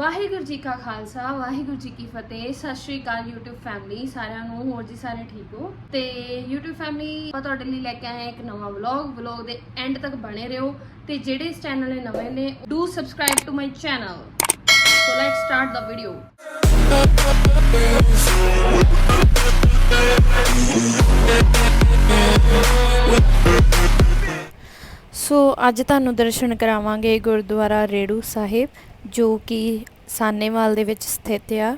ਵਾਹਿਗੁਰੂ ਜੀ ਕਾ ਖਾਲਸਾ, ਵਾਹਿਗੁਰੂ ਜੀ ਕੀ ਫਤਿਹ। ਸਤਿ ਸ਼੍ਰੀ ਅਕਾਲ YouTube family ਸਾਰਿਆਂ ਨੂੰ। ਹੋਰ ਜੀ ਸਾਰੇ ਠੀਕ ਹੋ? ਤੇ YouTube ਫੈਮਿਲੀ ਆਪਾਂ ਤੁਹਾਡੇ ਲਈ ਲੈ ਕੇ ਆਏ ਇੱਕ ਨਵਾਂ ਵਲੌਗ ਵਲੌਗ ਦੇ ਐਂਡ ਤੱਕ ਬਣੇ ਰਹੋ। ਤੇ ਜਿਹੜੇ ਇਸ ਚੈਨਲ ਦੇ ਨਵੇਂ ਨੇ do subscribe to my channel so let's start the video so ਅੱਜ ਤੁਹਾਨੂੰ ਦਰਸ਼ਨ ਕਰਾਵਾਂਗੇ ਗੁਰਦੁਆਰਾ ਰੇੜੂ ਸਾਹਿਬ। ਜੋ ਕਿ ਸਾਨੇਵਾਲ ਦੇ ਵਿੱਚ ਸਥਿਤ ਆ।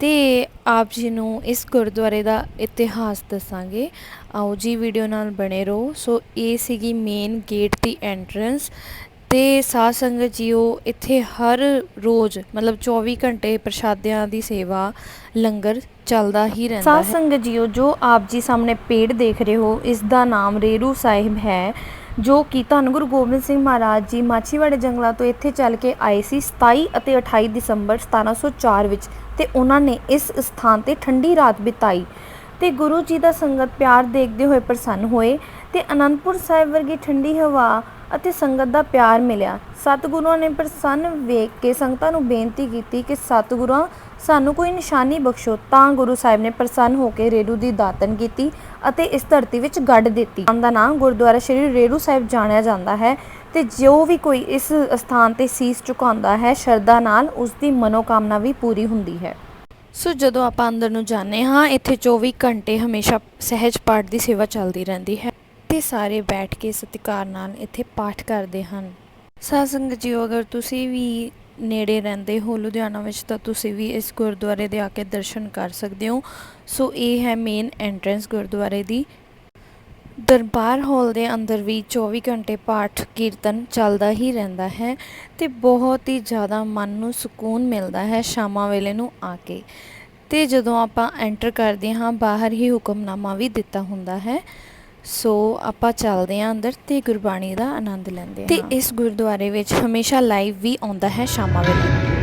ਤੇ ਆਪ ਜੀ ਨੂੰ ਇਸ ਗੁਰਦੁਆਰੇ ਦਾ ਇਤਿਹਾਸ ਦੱਸਾਂਗੇ। ਆਓ ਜੀ, ਵੀਡੀਓ ਨਾਲ ਬਣੇ ਰਹੋ। ਸੋ ਇਹ ਸੀਗੀ ਮੇਨ ਗੇਟ ਦੀ ਐਂਟਰੈਂਸ ਤੇ ਸਾਧ ਸੰਗਤ ਜੀਓ, ਇੱਥੇ ਹਰ ਰੋਜ਼ ਮਤਲਬ 24 ਘੰਟੇ ਪ੍ਰਸ਼ਾਦਿਆਂ ਦੀ ਸੇਵਾ ਲੰਗਰ ਚੱਲਦਾ ਹੀ ਰਹਿੰਦਾ ਹੈ। ਸਾਧ ਸੰਗਤ ਜੀਓ, ਜੋ ਆਪ ਜੀ ਸਾਹਮਣੇ ਪੇੜ ਦੇਖ ਰਹੇ ਹੋ, ਇਸ ਦਾ ਨਾਮ ਰੇਰੂ ਸਾਹਿਬ ਹੈ। ਜੋ ਕਿ ਧੰਨ ਗੁਰੂ ਗੋਬਿੰਦ ਸਿੰਘ ਮਹਾਰਾਜ ਜੀ ਮਾਛੀਵਾੜੇ ਜੰਗਲਾਂ ਤੋਂ ਇੱਥੇ ਚੱਲ ਕੇ ਆਏ ਸੀ 27 ਅਤੇ 28 ਦਸੰਬਰ 1704 ਵਿੱਚ ਤੇ ਉਹਨਾਂ ਨੇ ਇਸ ਸਥਾਨ ਤੇ ਠੰਡੀ ਰਾਤ ਬਿਤਾਈ। ਤੇ ਗੁਰੂ ਜੀ ਦਾ ਸੰਗਤ ਪਿਆਰ ਦੇਖਦੇ ਹੋਏ ਪ੍ਰਸੰਨ ਹੋਏ ਤੇ ਅਨੰਦਪੁਰ ਸਾਹਿਬ ਵਰਗੀ ਠੰਡੀ ਹਵਾ ਅਤੇ ਸੰਗਤ ਦਾ ਪਿਆਰ ਮਿਲਿਆ। ਸਤਿਗੁਰੂਆਂ ਨੇ ਪ੍ਰਸੰਨ ਵੇਖ ਕੇ ਸੰਗਤਾਂ ਨੂੰ ਬੇਨਤੀ ਕੀਤੀ ਕਿ ਸਤਿਗੁਰਾਂ ਸਾਨੂੰ ਕੋਈ ਨਿਸ਼ਾਨੀ ਬਖਸ਼ੋ, ਤਾਂ ਗੁਰੂ ਸਾਹਿਬ ਨੇ ਪ੍ਰਸੰਨ ਹੋ ਕੇ ਰੇਰੂ ਦੀ ਦਾਤਨ ਕੀਤੀ ਅਤੇ ਇਸ ਧਰਤੀ ਵਿੱਚ ਗੱਡ ਦਿੱਤੀ। ਦਾ ਨਾਮ ਗੁਰਦੁਆਰਾ ਸ਼੍ਰੀ ਰੇਰੂ ਸਾਹਿਬ ਜਾਣਿਆ ਜਾਂਦਾ ਹੈ ਤੇ ਜੋ ਵੀ ਕੋਈ ਇਸ ਸਥਾਨ ਤੇ ਸੀਸ ਝੁਕਾਉਂਦਾ ਹੈ, ਸ਼ਰਧਾ ਨਾਲ ਉਸ ਦੀ ਮਨੋਕਾਮਨਾ ਵੀ ਪੂਰੀ ਹੁੰਦੀ ਹੈ। ਸੋ ਜਦੋਂ ਆਪਾਂ ਅੰਦਰ ਨੂੰ ਜਾਂਦੇ ਹਾਂ, ਇੱਥੇ 24 ਘੰਟੇ ਹਮੇਸ਼ਾ ਸਹਿਜ ਪਾਠ ਦੀ ਸੇਵਾ ਚੱਲਦੀ ਰਹਿੰਦੀ ਹੈ ਤੇ ਸਾਰੇ ਬੈਠ ਕੇ ਸਤਿਕਾਰ ਨਾਲ ਇੱਥੇ ਪਾਠ ਕਰਦੇ ਹਨ। ਸਾਧ ਜੀਓ ਅਗਰ ਤੁਸੀਂ ਵੀ ਨੇੜੇ ਰਹਿੰਦੇ ਹੋ ਲੁਧਿਆਣਾ ਵਿੱਚ, ਤਾਂ ਤੁਸੀਂ ਵੀ ਇਸ ਗੁਰਦੁਆਰੇ ਦੇ ਆ ਕੇ ਦਰਸ਼ਨ ਕਰ ਸਕਦੇ ਹੋ। ਸੋ ਇਹ ਹੈ ਮੇਨ ਐਂਟਰੈਂਸ ਗੁਰਦੁਆਰੇ ਦੀ ਦਰਬਾਰ ਹਾਲ ਦੇ ਅੰਦਰ ਵੀ 24 ਘੰਟੇ ਪਾਠ ਕੀਰਤਨ ਚੱਲਦਾ ਹੀ ਰਹਿੰਦਾ ਹੈ ਤੇ ਬਹੁਤ ਹੀ ਜ਼ਿਆਦਾ ਮਨ ਨੂੰ ਸਕੂਨ ਮਿਲਦਾ ਹੈ ਸ਼ਾਮਾਂ ਵੇਲੇ ਨੂੰ ਆ ਕੇ। ਤੇ ਜਦੋਂ ਆਪਾਂ ਐਂਟਰ ਕਰਦੇ ਹਾਂ ਬਾਹਰ ਹੀ ਹੁਕਮਨਾਮਾ ਵੀ ਦਿੱਤਾ ਹੁੰਦਾ ਹੈ। ਸੋ ਆਪਾਂ ਚੱਲਦੇ ਹਾਂ ਅੰਦਰ ਤੇ ਗੁਰਬਾਣੀ ਦਾ ਆਨੰਦ ਲੈਂਦੇ ਹਾਂ। ਤੇ ਇਸ ਗੁਰਦੁਆਰੇ ਵਿੱਚ ਹਮੇਸ਼ਾ ਲਾਈਵ ਵੀ ਆਉਂਦਾ ਹੈ ਸ਼ਾਮਾਂ ਵੇਲੇ।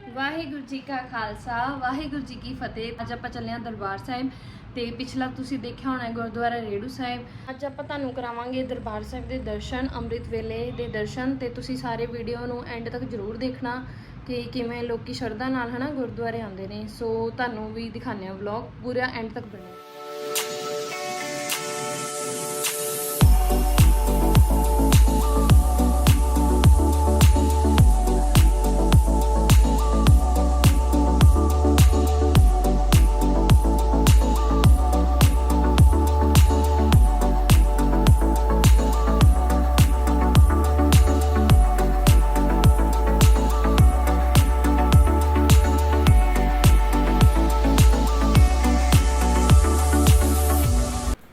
ਵਾਹਿਗੁਰੂ ਜੀ ਕਾ ਖਾਲਸਾ, ਵਾਹਿਗੁਰੂ ਜੀ ਕੀ ਫਤਿਹ। ਅੱਜ ਆਪਾਂ ਚੱਲੇ ਹਾਂ ਦਰਬਾਰ ਸਾਹਿਬ ਤੇ ਪਿਛਲਾ ਤੁਸੀਂ ਦੇਖਿਆ ਹੋਣਾ ਗੁਰਦੁਆਰਾ ਰੇੜੂ ਸਾਹਿਬ। ਅੱਜ ਆਪਾਂ ਤੁਹਾਨੂੰ ਕਰਾਵਾਂਗੇ ਦਰਬਾਰ ਸਾਹਿਬ ਦੇ ਦਰਸ਼ਨ, ਅੰਮ੍ਰਿਤ ਵੇਲੇ ਦੇ ਦਰਸ਼ਨ ਤੇ ਤੁਸੀਂ ਸਾਰੇ ਵੀਡੀਓ ਨੂੰ ਐਂਡ ਤੱਕ ਜਰੂਰ ਦੇਖਣਾ ਕਿ ਕਿਵੇਂ ਲੋਕੀ ਸ਼ਰਧਾ ਨਾਲ ਹਨਾ ਗੁਰਦੁਆਰੇ ਆਉਂਦੇ ਨੇ। ਸੋ ਤੁਹਾਨੂੰ ਵੀ ਦਿਖਾਉਂਦੇ ਆ ਵਲੌਗ ਪੂਰਾ ਐਂਡ ਤੱਕ ਬਣਿਆ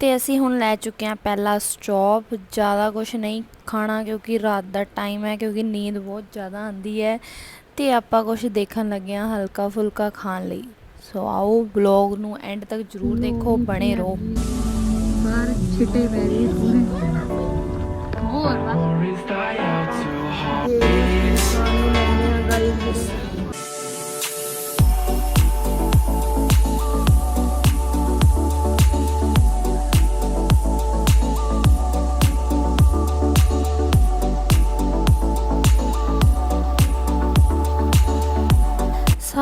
ਤੇ ਅਸੀਂ ਹੁਣ ਲੈ ਚੁੱਕੇ ਹਾਂ ਪਹਿਲਾ ਸਟਾਪ ਜ਼ਿਆਦਾ ਕੁਝ ਨਹੀਂ ਖਾਣਾ ਕਿਉਂਕਿ ਰਾਤ ਦਾ ਟਾਈਮ ਹੈ ਕਿਉਂਕਿ ਨੀਂਦ ਬਹੁਤ ਜ਼ਿਆਦਾ ਆਉਂਦੀ ਹੈ ਤੇ ਆਪਾਂ ਕੁਝ ਦੇਖਣ ਲੱਗੇ ਹਾਂ ਹਲਕਾ ਫੁਲਕਾ ਖਾਣ ਲਈ। ਸੋ ਆਓ ਬਲੌਗ ਨੂੰ ਐਂਡ ਤੱਕ ਜਰੂਰ ਦੇਖੋ ਬਣੇ ਰਹੋ। ਬਾਹਰ ਛਿੱਟੇ ਪੈ ਰਹੇ ਪੂਰੇ। ਹੋਰ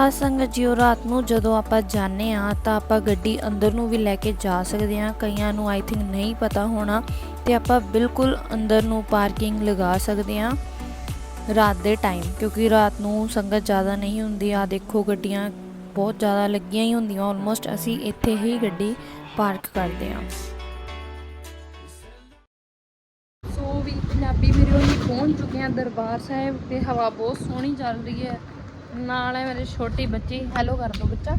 ਸਾਧ ਸੰਗਤ ਜੀਓ, ਰਾਤ ਨੂੰ ਜਦੋਂ ਆਪਾਂ ਜਾਂਦੇ ਆ ਤਾਂ ਆਪਾਂ ਗੱਡੀ ਅੰਦਰ ਨੂੰ ਵੀ ਲੈ ਕੇ ਜਾ ਸਕਦੇ ਆ ਕਈਆਂ ਨੂੰ ਆਈ ਥਿੰਕ ਨਹੀਂ ਪਤਾ ਹੋਣਾ ਤੇ ਆਪਾਂ ਬਿਲਕੁਲ ਅੰਦਰ ਨੂੰ ਪਾਰਕਿੰਗ ਲਗਾ ਸਕਦੇ ਆ ਰਾਤ ਦੇ ਟਾਈਮ ਕਿਉਂਕਿ ਰਾਤ ਨੂੰ ਸੰਗਤ ਜ਼ਿਆਦਾ ਨਹੀਂ ਹੁੰਦੀ। ਆ ਦੇਖੋ, ਗੱਡੀਆਂ ਬਹੁਤ ਜ਼ਿਆਦਾ ਲੱਗੀਆਂ ਹੀ ਹੁੰਦੀਆਂ। ਆਲਮੋਸਟ ਅਸੀਂ ਇੱਥੇ ਹੀ ਗੱਡੀ ਪਾਰਕ ਕਰਦੇ ਆ ਸੋ ਵੀ ਪੰਜਾਬੀ ਵੀਡੀਓ ਹੀ ਪਹੁੰਚ ਚੁੱਕੇ ਹਾਂ ਦਰਬਾਰ ਸਾਹਿਬ ਤੇ ਹਵਾ ਬਹੁਤ ਸੋਹਣੀ ਚੱਲ ਰਹੀ ਹੈ। ਨਾਲ ਹੈ ਮੇਰੀ ਛੋਟੀ ਬੱਚੀ। ਹੈਲੋ ਕਰ ਦੋ ਬੱਚਾ।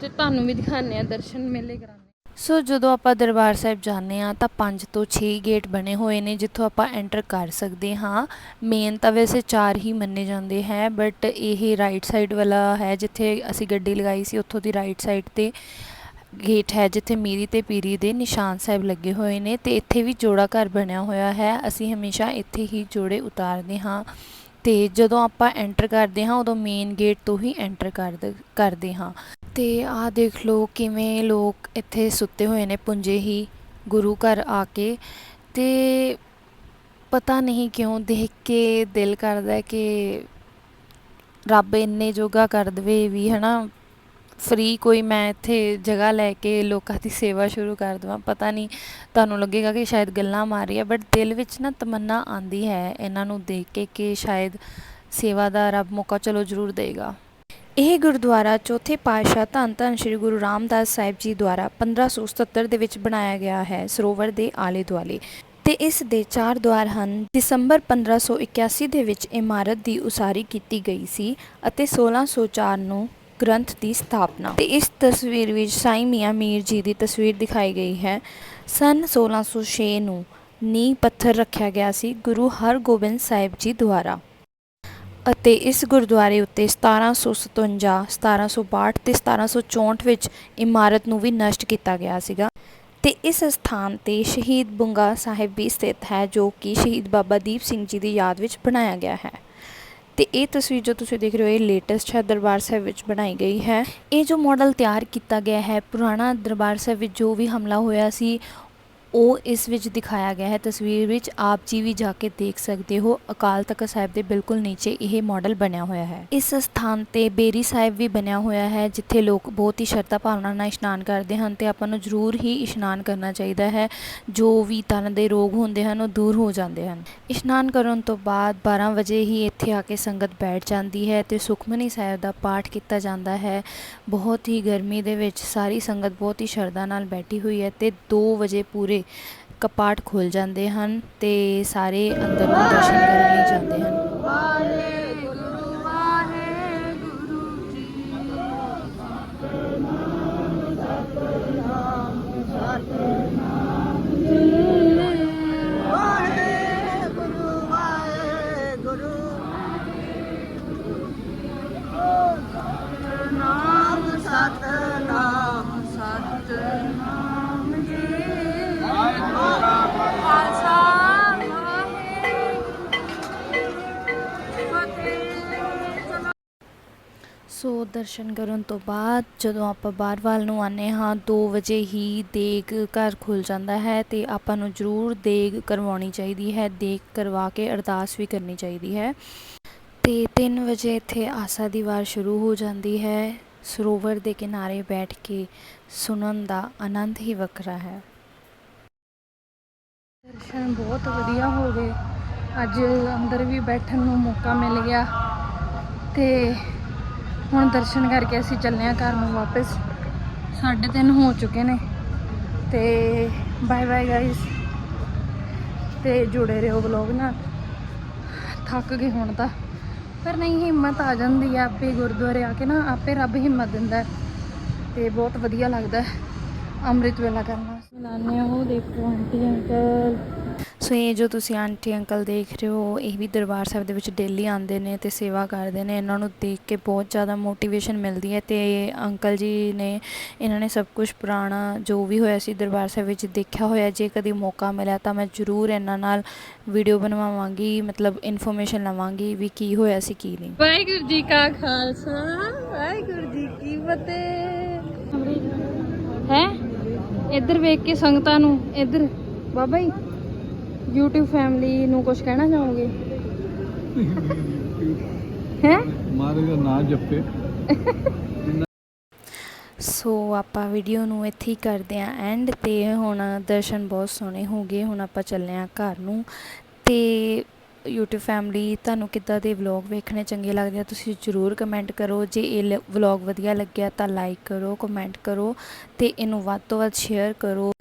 ਤੇ ਤੁਹਾਨੂੰ ਵੀ ਦਿਖਾਣੇ ਆ ਦਰਸ਼ਨ ਮੇਲੇ ਕਰਾਣੇ ਸੋ ਜਦੋਂ ਆਪਾਂ ਦਰਬਾਰ ਸਾਹਿਬ ਜਾਂਦੇ ਆ ਤਾਂ 5 ਤੋਂ 6 ਗੇਟ ਬਣੇ ਹੋਏ ਨੇ, ਜਿੱਥੋਂ ਆਪਾਂ ਐਂਟਰ ਕਰ ਸਕਦੇ ਹਾਂ। ਮੇਨ ਤਾਂ ਵੈਸੇ ਚਾਰ ਹੀ ਮੰਨੇ ਜਾਂਦੇ ਹੈ ਬਟ ਇਹ ਰਾਈਟ ਸਾਈਡ ਵਾਲਾ ਹੈ, ਜਿੱਥੇ ਅਸੀਂ ਗੱਡੀ ਲਗਾਈ ਸੀ, ਉੱਥੋਂ ਦੀ ਰਾਈਟ ਸਾਈਡ ਤੇ ਗੇਟ ਹੈ, ਜਿੱਥੇ ਮੀਰੀ ਤੇ ਪੀਰੀ ਦੇ ਨਿਸ਼ਾਨ ਸਾਹਿਬ ਲੱਗੇ ਹੋਏ ਨੇ। ਤੇ ਇੱਥੇ ਵੀ ਜੋੜਾ ਘਰ ਬਣਿਆ ਹੋਇਆ ਹੈ। ਅਸੀਂ ਹਮੇਸ਼ਾ ਇੱਥੇ ਹੀ ਜੋੜੇ ਉਤਾਰਦੇ ਹਾਂ। ਤੇ ਜਦੋਂ ਆਪਾਂ ਐਂਟਰ ਕਰਦੇ ਹਾਂ, ਉਦੋਂ ਮੇਨ ਗੇਟ ਤੋਂ ਹੀ ਐਂਟਰ ਕਰਦੇ ਕਰਦੇ ਹਾਂ। ਤੇ ਆਹ ਦੇਖ ਲਓ ਕਿਵੇਂ ਲੋਕ ਇੱਥੇ ਸੁੱਤੇ ਹੋਏ ਨੇ, ਪੁੰਜੇ ਹੀ ਗੁਰੂ ਘਰ ਆ ਕੇ। ਤੇ ਪਤਾ ਨਹੀਂ ਕਿਉਂ ਦੇਖ ਕੇ ਦਿਲ ਕਰਦਾ ਕਿ ਰੱਬ ਇੰਨੇ ਜੋਗਾ ਕਰ ਦਵੇ ਵੀ, ਹਨਾ ਫ੍ਰੀ ਕੋਈ ਮੈਂ ਇੱਥੇ ਜਗ੍ਹਾ ਲੈ ਕੇ ਲੋਕਾਂ ਦੀ ਸੇਵਾ ਸ਼ੁਰੂ ਕਰ ਦੇਵਾਂ। ਪਤਾ ਨਹੀਂ ਤੁਹਾਨੂੰ ਲੱਗੇਗਾ ਕਿ ਸ਼ਾਇਦ ਗੱਲਾਂ ਮਾਰ ਰਹੀ ਹੈ ਬਟ ਦਿਲ ਵਿੱਚ ਨਾ ਤਮੰਨਾ ਆਂਦੀ ਹੈ ਇਹਨਾਂ ਨੂੰ ਦੇਖ ਕੇ ਕਿ ਸ਼ਾਇਦ ਸੇਵਾ ਦਾ ਰੱਬ ਮੌਕਾ ਚਲੋ ਜ਼ਰੂਰ ਦੇਗਾ। ਇਹ ਗੁਰਦੁਆਰਾ ਚੌਥੇ ਪਾਤਸ਼ਾਹ ਧੰਨ ਧੰਨ ਸ੍ਰੀ ਗੁਰੂ ਰਾਮਦਾਸ ਸਾਹਿਬ ਜੀ ਦੁਆਰਾ 1577 ਦੇ ਵਿੱਚ ਬਣਾਇਆ ਗਿਆ ਹੈ, ਸਰੋਵਰ ਦੇ ਆਲੇ ਦੁਆਲੇ ਤੇ ਇਸ ਦੇ ਚਾਰ ਦੁਆਰ ਹਨ। ਦਸੰਬਰ 1581 ਦੇ ਵਿੱਚ ਇਮਾਰਤ ਦੀ ਉਸਾਰੀ ਕੀਤੀ ਗਈ ਸੀ ਅਤੇ 1604 ਨੂੰ ਗ੍ਰੰਥ ਦੀ ਸਥਾਪਨਾ। ਤੇ ਇਸ ਤਸਵੀਰ ਵਿੱਚ ਸਾਈਂ ਮੀਆਂ ਮੀਰ ਜੀ ਦੀ ਤਸਵੀਰ ਦਿਖਾਈ ਗਈ ਹੈ। ਸਨ 1606 ਨੂੰ ਨੀਂਹ ਪੱਥਰ ਰੱਖਿਆ ਗਿਆ ਸੀ ਗੁਰੂ ਹਰਗੋਬਿੰਦ ਸਾਹਿਬ ਜੀ ਦੁਆਰਾ। ਅਤੇ ਇਸ ਗੁਰਦੁਆਰੇ ਉੱਤੇ 1757 1762 ਤੇ 1764 ਵਿੱਚ ਇਮਾਰਤ ਨੂੰ ਵੀ ਨਸ਼ਟ ਕੀਤਾ ਗਿਆ ਸੀਗਾ। ਤੇ ਇਸ ਸਥਾਨ ਤੇ ਸ਼ਹੀਦ ਬੁੰਗਾ ਸਾਹਿਬ ਵੀ ਸਥਿਤ ਹੈ ਜੋ ਕਿ ਸ਼ਹੀਦ ਬਾਬਾ ਦੀਪ ਸਿੰਘ ਜੀ ਦੀ ਯਾਦ ਵਿੱਚ ਬਣਾਇਆ ਗਿਆ ਹੈ। ਤੇ ਇਹ ਤਸਵੀਰ ਜੋ ਤੁਸੀਂ ਦੇਖ ਰਹੇ ਹੋ, ਇਹ ਲੇਟੈਸਟ ਹੈ, ਦਰਬਾਰ ਸਾਹਿਬ ਵਿੱਚ ਬਣਾਈ ਗਈ ਹੈ। ਇਹ ਜੋ ਮਾਡਲ ਤਿਆਰ ਕੀਤਾ ਗਿਆ ਹੈ, ਪੁਰਾਣਾ ਦਰਬਾਰ ਸਾਹਿਬ ਵਿੱਚ ਜੋ ਵੀ ਹਮਲਾ ਹੋਇਆ ਸੀ ਉਹ ਇਸ ਵਿੱਚ ਦਿਖਾਇਆ ਗਿਆ ਹੈ। ਤਸਵੀਰ ਵਿੱਚ ਆਪ ਜੀ ਵੀ ਜਾ ਕੇ ਦੇਖ ਸਕਦੇ ਹੋ, ਅਕਾਲ ਤਖਤ ਸਾਹਿਬ ਦੇ ਬਿਲਕੁਲ ਨੀਚੇ ਇਹ ਮਾਡਲ ਬਣਿਆ ਹੋਇਆ ਹੈ। ਇਸ ਸਥਾਨ ਤੇ ਬੇਰੀ ਸਾਹਿਬ ਵੀ ਬਣਿਆ ਹੋਇਆ ਹੈ, ਜਿੱਥੇ ਲੋਕ ਬਹੁਤ ਹੀ ਸ਼ਰਧਾ ਭਾਵਨਾ ਨਾਲ ਇਸ਼ਨਾਨ ਕਰਦੇ ਹਨ ਤੇ ਆਪਾਂ ਨੂੰ ਜ਼ਰੂਰ ਹੀ ਇਸ਼ਨਾਨ ਕਰਨਾ ਚਾਹੀਦਾ ਹੈ। ਜੋ ਵੀ ਤਨ ਦੇ ਰੋਗ ਹੁੰਦੇ ਹਨ, ਉਹ ਦੂਰ ਹੋ ਜਾਂਦੇ ਹਨ। ਇਸ਼ਨਾਨ ਕਰਨ ਤੋਂ ਬਾਅਦ 12 ਵਜੇ ਹੀ ਇੱਥੇ ਆ ਕੇ ਸੰਗਤ ਬੈਠ ਜਾਂਦੀ ਹੈ ਤੇ ਸੁਖਮਨੀ ਸਾਹਿਬ ਦਾ ਪਾਠ ਕੀਤਾ ਜਾਂਦਾ ਹੈ। ਬਹੁਤ ਹੀ ਗਰਮੀ ਦੇ ਵਿੱਚ ਸਾਰੀ ਸੰਗਤ ਬਹੁਤ ਹੀ ਸ਼ਰਧਾ ਨਾਲ ਬੈਠੀ ਹੋਈ ਹੈ ਤੇ 2 ਵਜੇ ਪੂਰੇ ਕਪਾਟ ਖੁੱਲ ਜਾਂਦੇ ਹਨ ਤੇ ਸਾਰੇ ਅੰਦਰ ਨੂੰ ਦਰਸ਼ਨ ਕਰਨ ਲਈ ਜਾਂਦੇ ਹਨ। ਦਰਸ਼ਨ ਕਰਨ ਤੋਂ ਬਾਅਦ ਜਦੋਂ ਆਪਾਂ ਬਾਹਰ ਵੱਲ ਨੂੰ ਆਨੇ ਹਾਂ 2 ਵਜੇ ਹੀ ਦੇਗ ਘਰ ਖੁੱਲ ਜਾਂਦਾ ਹੈ ਤੇ ਆਪਾਂ ਨੂੰ ਜ਼ਰੂਰ ਦੇਗ ਕਰਵਾਉਣੀ ਚਾਹੀਦੀ ਹੈ। ਦੇਗ ਕਰਵਾ ਕੇ ਅਰਦਾਸ ਵੀ ਕਰਨੀ ਚਾਹੀਦੀ ਹੈ। ਤੇ 3 ਵਜੇ ਇੱਥੇ ਆਸਾ ਦੀ ਵਾਰ ਸ਼ੁਰੂ ਹੋ ਜਾਂਦੀ ਹੈ। ਸਰੋਵਰ ਦੇ ਕਿਨਾਰੇ ਬੈਠ ਕੇ ਸੁਣਨ ਦਾ ਆਨੰਦ ਹੀ ਵੱਖਰਾ ਹੈ। ਦਰਸ਼ਨ ਬਹੁਤ ਵਧੀਆ ਹੋ ਗਏ। ਅੱਜ ਅੰਦਰ ਵੀ ਬੈਠਣ ਨੂੰ ਮੌਕਾ ਮਿਲ ਗਿਆ ਤੇ ਹੁਣ ਦਰਸ਼ਨ ਕਰਕੇ ਅਸੀਂ ਚੱਲੇ ਆ ਘਰ ਨੂੰ ਵਾਪਸ। 3:30 ਹੋ ਚੁੱਕੇ ਨੇ। ਤੇ ਬਾਏ ਬਾਏ ਗਾਇਸ ਤੇ ਜੁੜੇ ਰਹੋ ਵਲੌਗ ਨਾਲ। ਥੱਕ ਗਏ ਹੁਣ ਤਾਂ। ਪਰ ਨਹੀਂ, ਹਿੰਮਤ ਆ ਜਾਂਦੀ ਆ ਆਪੇ ਗੁਰਦੁਆਰੇ ਆ ਕੇ ਨਾ, ਆਪੇ ਰੱਬ ਹਿੰਮਤ ਦਿੰਦਾ ਹੈ। ਤੇ ਬਹੁਤ ਵਧੀਆ ਲੱਗਦਾ ਅੰਮ੍ਰਿਤ ਵੇਲਾ ਕਰਨਾ। ਮਿਲਾਨੇ ਉਹ ਦੇਖੋ ਆਂਟੀ, ਅੰਕਲ। ਸੋ ਜੋ ਤੁਸੀਂ ਆਂਟੀ, ਅੰਕਲ ਦੇਖ ਰਹੇ ਹੋ, ਇਹ ਵੀ ਦਰਬਾਰ ਸਾਹਿਬ ਦੇ ਵਿੱਚ ਡੇਲੀ ਆਉਂਦੇ ਨੇ ਤੇ ਸੇਵਾ ਕਰਦੇ ਨੇ। ਇਹਨਾਂ ਨੂੰ ਦੇਖ ਕੇ ਬਹੁਤ ਜ਼ਿਆਦਾ ਮੋਟੀਵੇਸ਼ਨ ਮਿਲਦੀ ਹੈ ਤੇ ਅੰਕਲ ਜੀ ਨੇ, ਇਹਨਾਂ ਨੇ ਸਭ ਕੁਝ ਪੁਰਾਣਾ ਜੋ ਵੀ ਹੋਇਆ ਸੀ ਦਰਬਾਰ ਸਾਹਿਬ ਵਿੱਚ ਦੇਖਿਆ ਹੋਇਆ। ਜੇ ਕਦੀ ਮੌਕਾ ਮਿਲਿਆ ਤਾਂ ਮੈਂ ਜ਼ਰੂਰ ਇਹਨਾਂ ਨਾਲ ਵੀਡੀਓ ਬਣਵਾਵਾਂਗੀ, ਮਤਲਬ ਇਨਫੋਰਮੇਸ਼ਨ ਲਵਾਂਗੀ ਵੀ ਕੀ ਹੋਇਆ ਸੀ, ਕੀ ਨਹੀਂ। ਵਾਹਿਗੁਰੂ ਜੀ ਕਾ ਖਾਲਸਾ, ਵਾਹਿਗੁਰੂ ਜੀ ਕੀ ਫਤਿਹ। ਹੈ? ਇੱਧਰ ਵੇਖ ਕੇ ਸੰਗਤਾਂ ਨੂੰ, ਇੱਧਰ, ਬਾਬਾ ਜੀ। YouTube ਫੈਮਿਲੀ ਨੂੰ ਕੁਝ ਕਹਿਣਾ ਚਾਹੋਗੇ? ਹੈ? ਮਾਰੇ ਦਾ ਨਾਂ ਜਪੇ ਸੋ ਆਪਾਂ ਵੀਡੀਓ ਨੂੰ ਇੱਥੇ ਹੀ ਕਰਦੇ ਆਂ ਐਂਡ ਤੇ ਹੁਣ ਦਰਸ਼ਨ ਬਹੁਤ ਸੋਹਣੇ ਹੋ ਗਏ ਹੁਣ ਆਪਾਂ ਚੱਲੇ ਆਂ ਘਰ ਨੂੰ। ਤੇ YouTube ਫੈਮਿਲੀ ਤੁਹਾਨੂੰ ਕਿੱਦਾਂ ਦੇ ਵਲੌਗ ਵੇਖਣੇ ਚੰਗੇ ਲੱਗਦੇ ਆ ਤੁਸੀਂ ਜਰੂਰ ਕਮੈਂਟ ਕਰੋ। ਜੇ ਇਹ ਵਲੌਗ ਵਧੀਆ ਲੱਗਿਆ ਤਾਂ ਲਾਈਕ ਕਰੋ ਕਮੈਂਟ ਕਰੋ ਤੇ ਇਹਨੂੰ ਵੱਧ ਤੋਂ ਵੱਧ ਸ਼ੇਅਰ ਕਰੋ।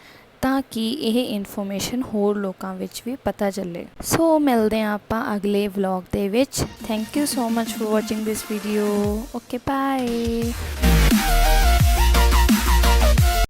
ਤਾਂ ਕਿ ਇਹ ਇਨਫੋਰਮੇਸ਼ਨ ਹੋਰ ਲੋਕਾਂ ਵਿੱਚ ਵੀ ਪਤਾ ਚੱਲੇ। ਸੋ ਮਿਲਦੇ ਹਾਂ ਆਪਾਂ ਅਗਲੇ ਵਲੌਗ ਦੇ ਵਿੱਚ। Thank you so much for watching this video okay bye